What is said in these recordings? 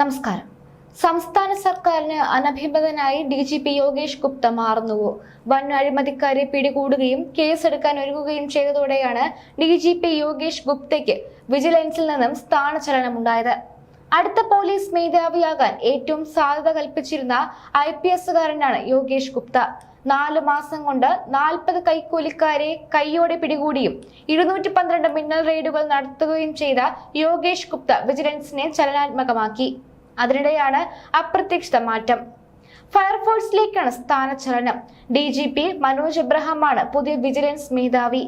നമസ്കാരം. സംസ്ഥാന സർക്കാരിന് അനഭിമതനായി D G P Yogesh Gupta മാറുന്നുവോ വൻ അഴിമതിക്കാരെ പിടികൂടുകയും കേസെടുക്കാൻ ഒരുങ്ങുകയും ചെയ്തതോടെയാണ് ഡി ജി പി യോഗേഷ് ഗുപ്തയ്ക്ക് വിജിലൻസിൽ നിന്നും സ്ഥാനചലനമുണ്ടായത്. അടുത്ത പോലീസ് മേധാവിയാകാൻ ഏറ്റവും സാധ്യത കൽപ്പിച്ചിരുന്ന ഐ പി എസുകാരനാണ് യോഗേഷ് ഗുപ്ത. നാലു മാസം കൊണ്ട് നാൽപ്പത് കൈക്കൂലിക്കാരെ കൈയോടെ പിടികൂടിയും ഇരുന്നൂറ്റി പന്ത്രണ്ട് മിന്നൽ റെയ്ഡുകൾ നടത്തുകയും ചെയ്ത യോഗേഷ് ഗുപ്ത വിജിലൻസിനെ ചലനാത്മകമാക്കി. അതിനിടെയാണ് അപ്രത്യക്ഷിത മാറ്റം. ഫയർഫോഴ്സിലേക്കാണ് സ്ഥാനചലനം. ഡി ജി പി മനോജ് എബ്രഹാമാണ് പുതിയ വിജിലൻസ് മേധാവി.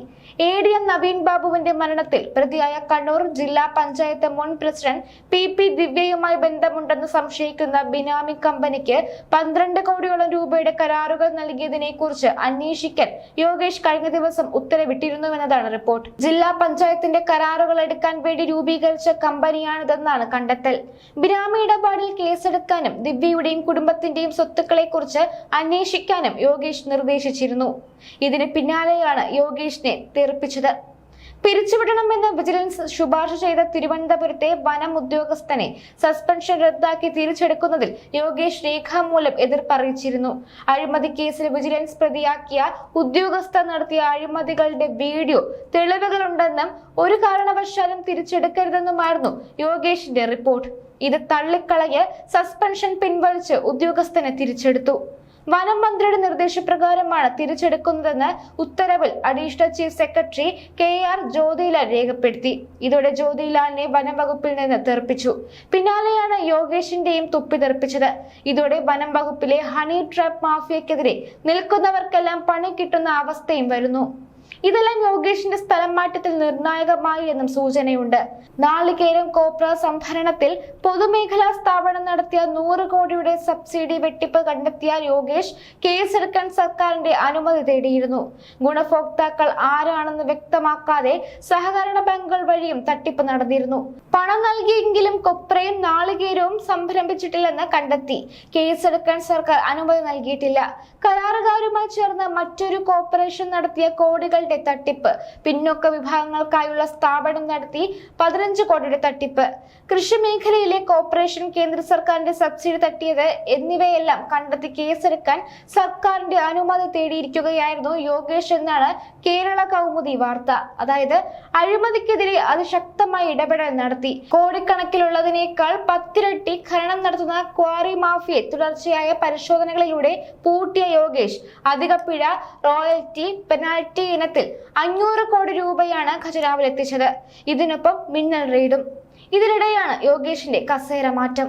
എ ഡി എം നവീൻ ബാബുവിന്റെ മരണത്തിൽ പ്രതിയായ കണ്ണൂർ ജില്ലാ പഞ്ചായത്ത് മുൻ പ്രസിഡന്റ് പി പി ദിവ്യയുമായി ബന്ധമുണ്ടെന്ന് സംശയിക്കുന്ന ബിനാമി കമ്പനിക്ക് പന്ത്രണ്ട് കോടിയോളം രൂപയുടെ കരാറുകൾ നൽകിയതിനെ കുറിച്ച് അന്വേഷിക്കാൻ യോഗേഷ് കഴിഞ്ഞ ദിവസം ഉത്തരവിട്ടിരുന്നുവെന്നതാണ് റിപ്പോർട്ട്. ജില്ലാ പഞ്ചായത്തിന്റെ കരാറുകൾ എടുക്കാൻ വേണ്ടി രൂപീകരിച്ച കമ്പനിയാണിതെന്നാണ് കണ്ടെത്തൽ. ബിനാമി ഇടപാടിൽ കേസെടുക്കാനും ദിവ്യയുടെയും കുടുംബത്തിന്റെയും സ്വത്തുക്കളെ കുറിച്ച് അന്വേഷിക്കാനും യോഗേഷ് നിർദ്ദേശിച്ചിരുന്നു. ഇതിന് പിന്നാലെയാണ് യോഗേഷിനെ തെറിപ്പിച്ചത്. പിരിച്ചുവിടണമെന്ന് വിജിലൻസ് ശുപാർശ ചെയ്ത തിരുവനന്തപുരത്തെ വനം ഉദ്യോഗസ്ഥനെ സസ്പെൻഷൻ റദ്ദാക്കി തിരിച്ചെടുക്കുന്നതിൽ യോഗേഷ് രേഖാമൂലം എതിർപ്പറിയിച്ചിരുന്നു. അഴിമതി കേസിൽ വിജിലൻസ് പ്രതിയാക്കിയ ഉദ്യോഗസ്ഥ നടത്തിയ അഴിമതികളുടെ വീഡിയോ തെളിവുകളുണ്ടെന്നും ഒരു കാരണവശാലും തിരിച്ചെടുക്കരുതെന്നുമായിരുന്നു യോഗേഷിന്റെ റിപ്പോർട്ട്. ഇത് തള്ളിക്കളഞ്ഞ് സസ്പെൻഷൻ പിൻവലിച്ച് ഉദ്യോഗസ്ഥനെ തിരിച്ചെടുത്തു. വനം മന്ത്രിയുടെ നിർദ്ദേശപ്രകാരമാണ് തിരിച്ചെടുക്കുന്നതെന്ന് ഉത്തരവിൽ additional chief secretary K R Jyothilal രേഖപ്പെടുത്തി. ഇതോടെ ജ്യോതിലാലിനെ വനം വകുപ്പിൽ നിന്ന് തെറിപ്പിച്ചു. പിന്നാലെയാണ് യോഗേഷിന്റെയും തുപ്പി തെറിപ്പിച്ചത്. ഇതോടെ വനം വകുപ്പിലെ ഹണി ട്രാപ്പ് മാഫിയക്കെതിരെ നിൽക്കുന്നവർക്കെല്ലാം പണി കിട്ടുന്ന അവസ്ഥയും വരുന്നു. ഇതെല്ലാം യോഗേഷിന്റെ സ്ഥലം മാറ്റത്തിൽ നിർണായകമായി എന്നും സൂചനയുണ്ട്. നാളികേരം കോപ്ര സംഭരണത്തിൽ പൊതുമേഖലാ സ്ഥാപനം നടത്തിയ നൂറ് കോടിയുടെ സബ്സിഡി വെട്ടിപ്പ് കണ്ടെത്തിയ യോഗേഷ് കേസെടുക്കാൻ സർക്കാരിന്റെ അനുമതി തേടിയിരുന്നു. ഗുണഭോക്താക്കൾ ആരാണെന്ന് വ്യക്തമാക്കാതെ സഹകരണ ബാങ്കുകൾ വഴിയും തട്ടിപ്പ് നടന്നിരുന്നു. പണം നൽകിയെങ്കിലും കൊപ്രയും നാളികേരവും സംരംഭിച്ചിട്ടില്ലെന്ന് കണ്ടെത്തി. കേസെടുക്കാൻ സർക്കാർ അനുമതി നൽകിയിട്ടില്ല. കരാറുകാരുമായി ചേർന്ന് മറ്റൊരു കോർപ്പറേഷൻ നടത്തിയ കോടികളുടെ തട്ടിപ്പ്. പിന്നോക്ക വിഭാഗങ്ങൾക്കായുള്ള സ്ഥാപനം നടത്തി പതിനഞ്ച് കോടിയുടെ തട്ടിപ്പ്. കൃഷി മേഖലയിലെ കോർപ്പറേഷൻ കേന്ദ്ര സർക്കാരിന്റെ സബ്സിഡി തട്ടിയത് എന്നിവയെല്ലാം കണ്ടെത്തി കേസെടുക്കാൻ സർക്കാരിന്റെ അനുമതി തേടിയിരിക്കുകയായിരുന്നു യോഗേഷ് എന്നാണ് കേരള കൗമുദി വാർത്ത. അതായത് അഴിമതിക്കെതിരെ അതിശക്തമായി ഇടപെടൽ നടത്തി. കോടിക്കണക്കിലുള്ളതിനേക്കാൾ പത്തിരട്ടി ഖനനം നടത്തുന്ന ക്വാറി മാഫിയെ തുടർച്ചയായ പരിശോധനകളിലൂടെ പൂട്ടിയ യോഗേഷ്. അധിക പിഴ റോയൽറ്റി പെനാൽറ്റി ഇനത്തിൽ അഞ്ഞൂറ് കോടി രൂപയാണ് ഖജനാവിൽ എത്തിച്ചത് ഇതിനൊപ്പം മിന്നൽ റെയ്ഡും. ഇതിനിടെയാണ് യോഗേഷിന്റെ കസേര മാറ്റം